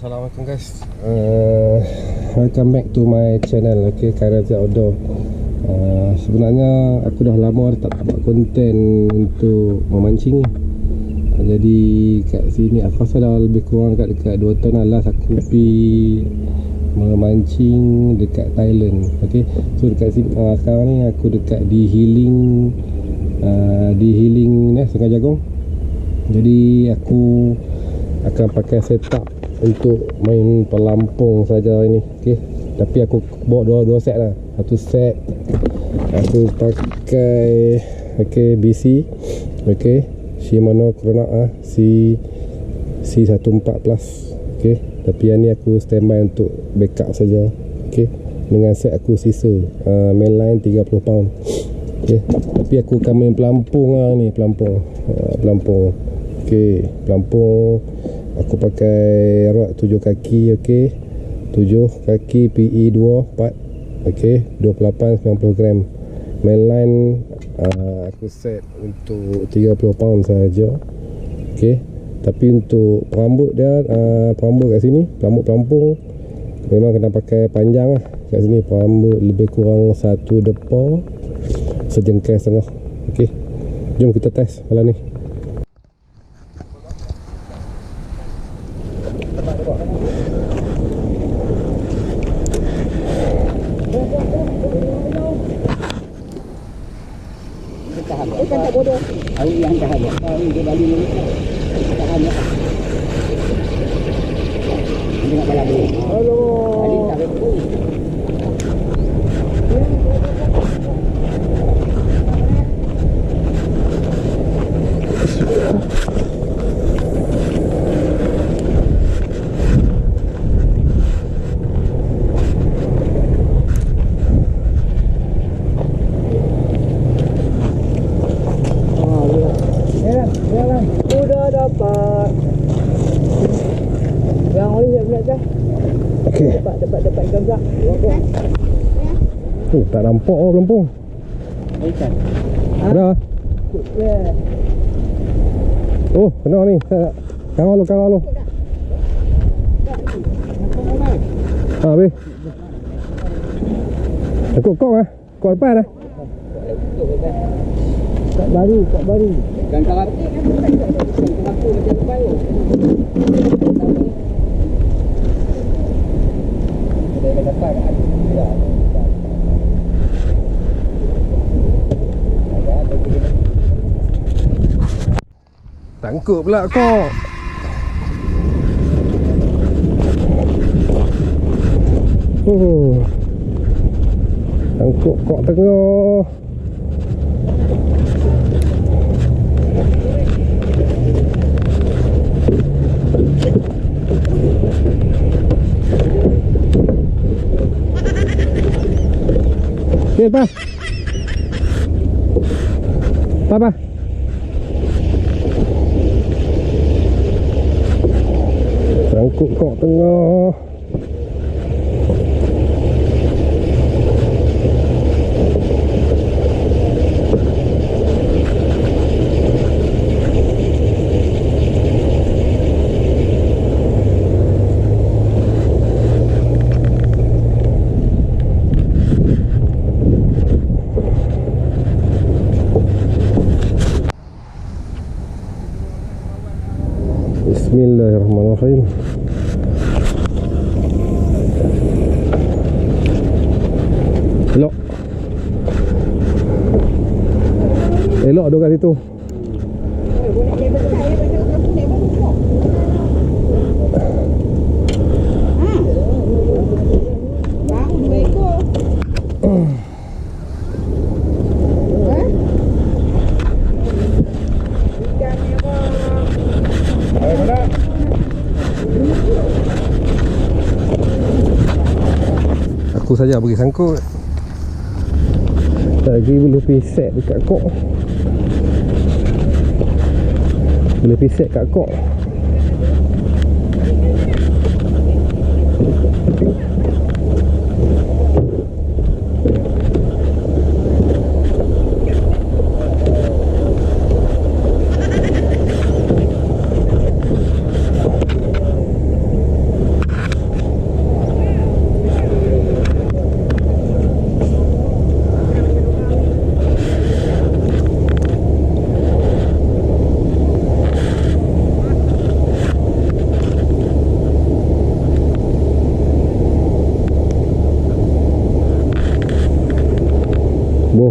Assalamualaikum guys. Uh, Welcome back to my channel Okay, Khairazi Outdoor. Uh, Sebenarnya aku dah lama tak buat konten untuk memancing uh, Jadi kat sini aku rasa dah lebih kurang dekat, dekat 2 tahun lah aku pergi memancing dekat Thailand Okay, so dekat sini uh, sekarang ni aku dekat di Healing uh, Di Healing ni, Sungai Jagung. Jadi aku akan pakai setup untuk main pelampung saja ini. Okey tapi aku bawa dua dua set lah. Satu set aku pakai okey BC okey Shimano Chrono ah C C14 plus. Okey tapi yang ni aku standby untuk backup saja. Okey dengan set aku sisa uh, mainline 30 pound. Okey tapi aku akan main pelampung lah ni pelampung. Uh, pelampung. Okey pelampung aku pakai rod 7 kaki okey. 7 kaki PE 2 part okey. 28 90 gram. Mainline uh, aku set untuk 30 pound saja okey. Tapi untuk perambut dia uh, perambut kat sini perambut pelampung memang kena pakai panjang lah. Kat sini perambut lebih kurang satu depa sejengkal setengah okey. Jom kita test malam ni años. Mira Oh, tak nampak oh pelampung. Ikan. Ada. Oh, kena ni. Kawal lu, kawal lu. Ha, habis. Takut kau eh. Kau depan eh. Kak baru, kak baru. Dan kalau kenapa macam baik? Kita dapat ada Tangkap pula kau. Oh. Tangkap kok tengah. Okay, pa. Pa, pa. Sangkut kok tengah. Duduk kat situ. Saja bagi sangkut. Lagi boleh pergi set dekat kok. Boleh set kat kok.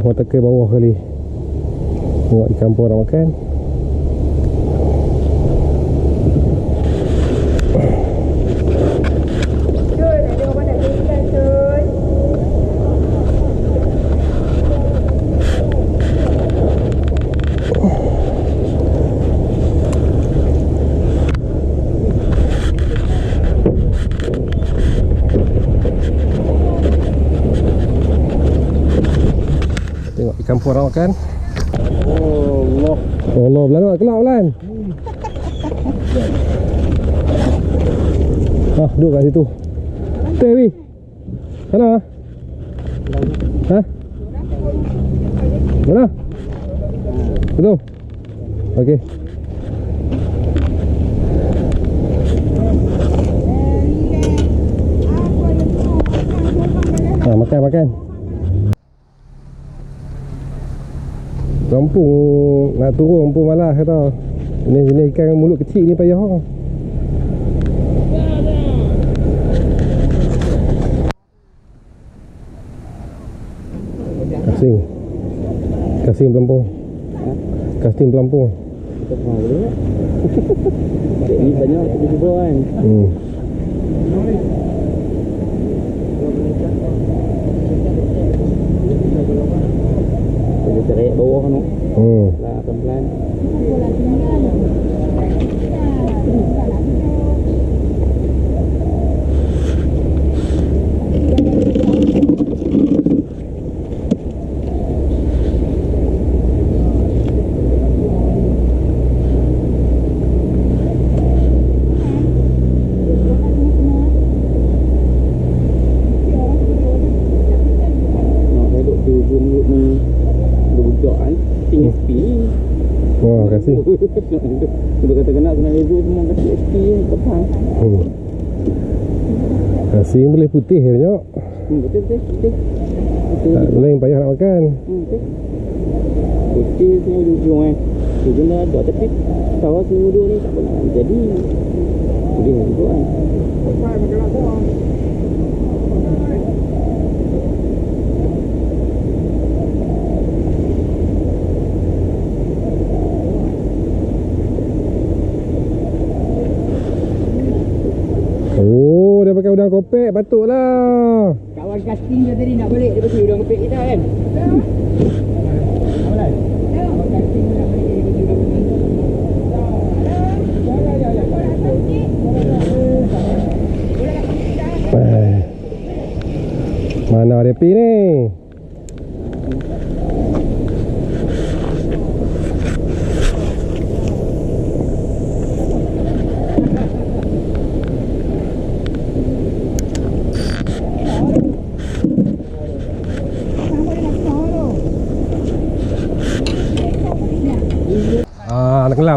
Mata ke bawah kali Tengok ikan pun orang makan Tengok ikan pun orang makan Oh, Allah. Allah belan nak kelak belan Ah, duduk kat situ Tewi Sana Ha? Mana? Betul? Okey Ha, makan, makan Kampung nak turun pun malas kata. Ini jenis ikan mulut kecil ni payah. Kasing. Kasing pelampung. Kasing pelampung. Kita faham boleh tak? Cik ni banyak kita jumpa kan. Hmm. Kita cari bawah kan. Hmm. Lah pelan-pelan. Nak saya duduk di ujung mulut ni. Budak kan. Tinggal SP ni. Wah, Sudah kata kena kena lezu semua kasi SP ni. Petang. Hmm. Kasih boleh putih banyak. Hmm, betul betul. Betul. Tak lain payah nak makan. Hmm, betul. Putih sini ujung-ujung kan. Ujung dah ada tapi bawah sini dua ni tak pernah jadi. Jadi juga kan. Oh, kopek, patutlah. Kawan casting dia tadi nak balik dia betul udang kepek kita kan. Mana dia pi ni?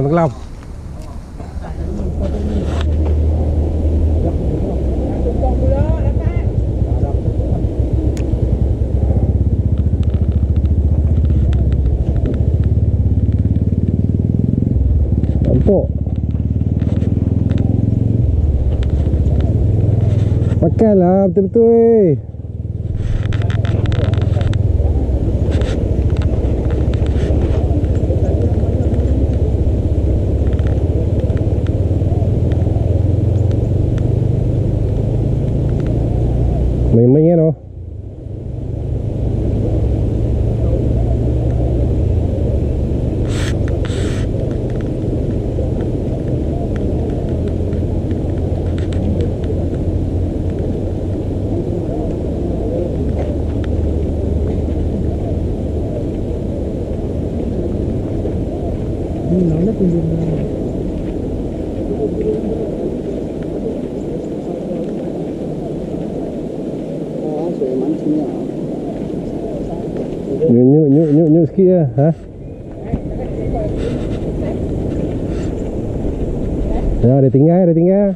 Hàm Vĩnh Long bộ Pakai lah betul-betul Ah, saya mancing lah. Nyuk nyuk nyuk nyuk nyuk sikit lah ha? Ya dia tinggal dia tinggal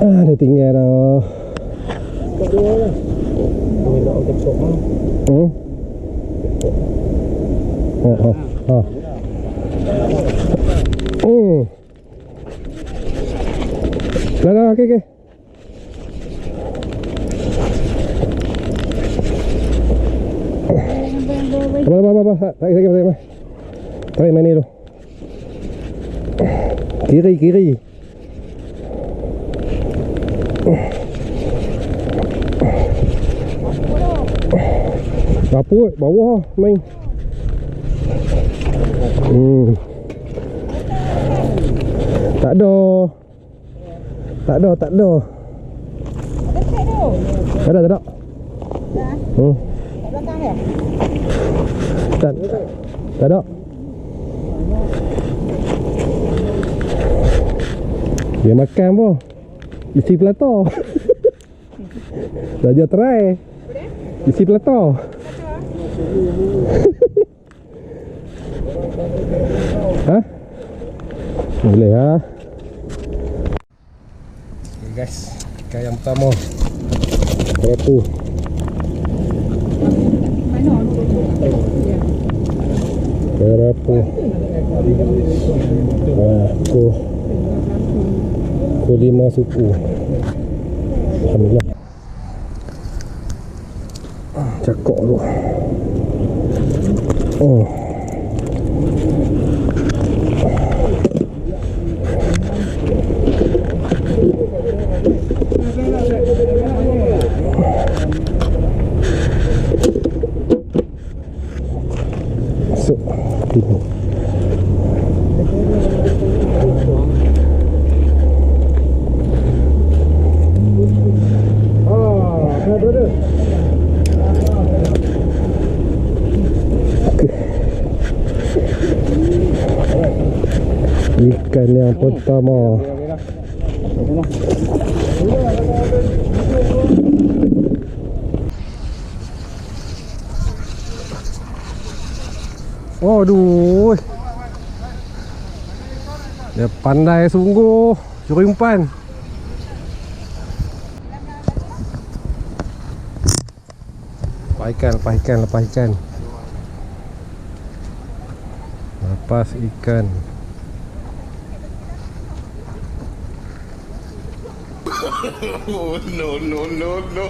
Ah dia tinggal Ajá, ajá. Mm. La nada, ¿qué qué? Va, va, va, va, va, va, va, kot bawah main hmm tak ada tak ada tak ada tak ada tak ada hmm tak tak ada dia makan pun. isi pelata dah dia try isi pelata ha? Boleh ha? Okay guys. Ikan yang pertama. Berapa berapa ah, aku aku lima suku. Alhamdulillah. Ah, cakap tu oh Pertama Aduh. Dia pandai sungguh. Curi umpan. Lepas ikan, lepas ikan, lepas ikan. Lepas ikan No, no, no, no.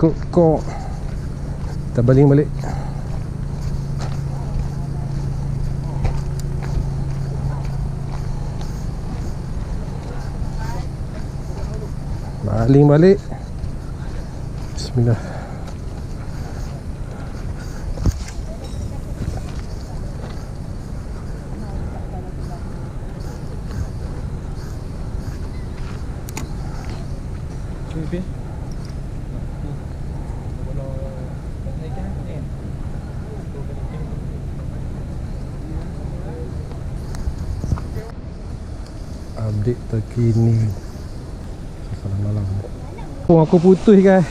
Kok kok Kita baling balik? Baling balik. Bismillah Update terkini. Salam malam. Oh aku putus guys.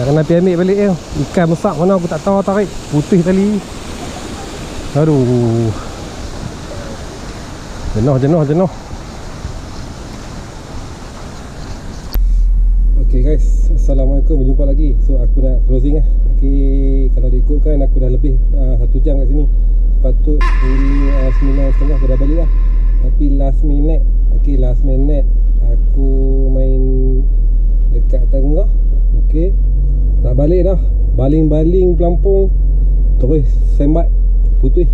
Nak kena pergi ambil balik kan Ikan besar mana aku tak tahu tarik. Putus tali. Aduh. Jenuh jenuh jenuh. Okay guys. Assalamualaikum. Berjumpa lagi. So aku nak closing lah Okay Kalau diikutkan aku dah lebih uh, Satu jam kat sini. Patut Ini uh, sembilan setengah aku dah balik lah Tapi last minute Okay last minute Aku main Dekat tengah Okay. Nak balik dah. Baling-baling pelampung. Terus sembat Putih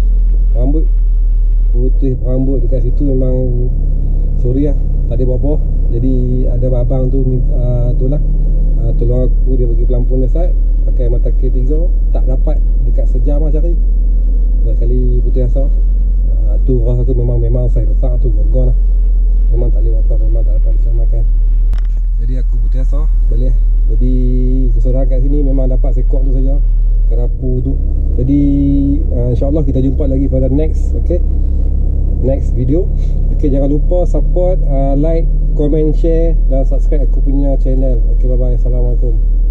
Rambut. Putih rambut dekat situ memang Sorry lah Tak ada apa-apa. Jadi ada abang tu minta, uh, Tu lah. Uh, Tolong aku dia bagi pelampung dia side Pakai mata K3 Tak dapat Dekat sejam lah cari. Dah sekali putih asal Tu rasa aku memang Memang saya besar tu Gong lah. Memang tak boleh buat apa Memang tak dapat diselamatkan. Jadi aku putih asal Balik lah Jadi Keseorang kat sini Memang dapat sekok tu saja. Kerapu tu. Jadi uh, InsyaAllah kita jumpa lagi pada next Okay? Next video. Okay jangan lupa support uh, Like Comment share Dan subscribe aku punya channel. Okay bye bye Assalamualaikum